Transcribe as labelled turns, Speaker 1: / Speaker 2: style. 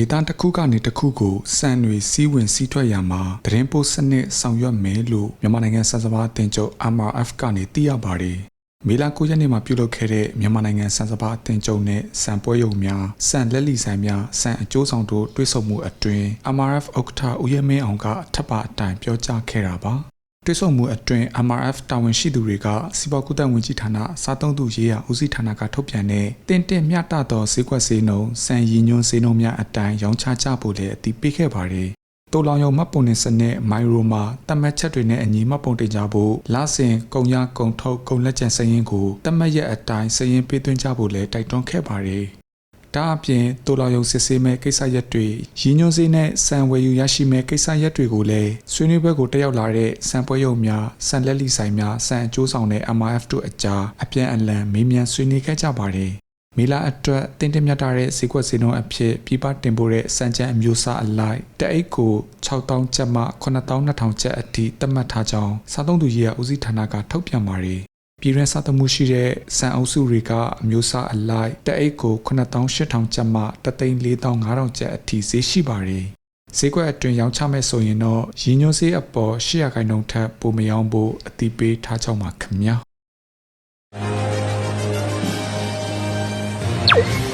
Speaker 1: ဒေတာတစ်ခုကနေတစ်ခုကိုစံတွေစီးဝင်စီးထွက်ရမှာသတင်းပို့စနစ်ဆောင်ရွက်မယ်လို့မြန်မာနိုင်ငံစံစဘာအသင်းချုပ် MRF ကနေသိရပါတယ်။မေလ9ရက်နေ့မှာပြုလုပ်ခဲ့တဲ့မြန်မာနိုင်ငံစံစဘာအသင်းချုပ်နဲ့စံပွဲရုံများစံလက်လီဆိုင်များစံအကျိုးဆောင်တို့တွဲဆုံမှုအတွင်း MRF ဥက္ကဋ္ဌဦးရဲမင်းအောင်ကအထက်ပါအတိုင်ပြောကြားခဲ့တာပါ။ တွဲဆုံမှုအတွင်း MRF တာဝန်ရှိသူတွေကစီးပွားကူးသန်းဝန်ကြီးဌာနစားသုံးသူရေးရာဦးစီးဌာနကထုတ်ပြန်တဲ့တင်တင်မြတ်သောဈေးကွက်ဈေးနှုန်းစံရည်ညွှန်းဈေးနှုန်းများအတိုင်းရောင်းချကြဖို့လည်းအတည်ပြုခဲ့ပါတယ်။တိုလောင်ယုံမှတ်ပုံတင်စနစ်မိုင်ရိုမှာတတ်မှတ်ချက်တွေနဲ့အညီမှတ်ပုံတင်ကြဖို့လစဉ်ကုန်ရကုန်ထုတ်ကုန်လက်ကျန်စည်ရင်းကိုတတ်မှတ်ရက်အတိုင်းစည်ရင်းပေးသွင်းကြဖို့လည်းတိုက်တွန်းခဲ့ပါတယ်။ ဒါအပြင်တိုလာယုံစစ်ဆေးမဲ့ကိစ္စရက်တွေရည်ညွှန်းစေးနဲ့စံဝယ်ယူရရှိမဲ့ကိစ္စရက်တွေကိုလည်းဆွေးနွေးပွဲကိုတက်ရောက်လာတဲ့စံပွဲရုံများစံလက်လီဆိုင်များစံအကျိုးဆောင်တဲ့ MRF တို့အကြားအပြန်အလှန်မေးမြန်းဆွေးနွေးခဲ့ကြပါတယ်။မေလာအတွက်တင်တင်မြတ်တာတဲ့ဈေးကွက်ဈေးနှုန်းအဖြစ်ပြပတင်ပို့တဲ့စံချမ်းအမျိုးအစားအလိုက်တအိတ်ကို6000ကျပ်မှ9200ကျပ်အထိသတ်မှတ်ထားကြောင်းစားသုံးသူရေးရာဦးစီးဌာနကထုတ်ပြန်ပါတယ်။ ပြည်ရန်စားသမှုရှိတဲ့စံအုပ်စုတွေကအမျိုးအစားအလိုက်တအိတ်ကို9800ကျပ်မှ34500ကျပ်အထိဈေးရှိပါတယ်ဈေးကွက်အတွင်းရောင်းချမဲ့ဆိုရင်တော့ရည်ညွှန်းဈေးအပေါ်800ခိုင်နှုန်းထက်ပိုမရောင်းဖို့အတိပေးထားကြောင်းပါခင်ဗျာ။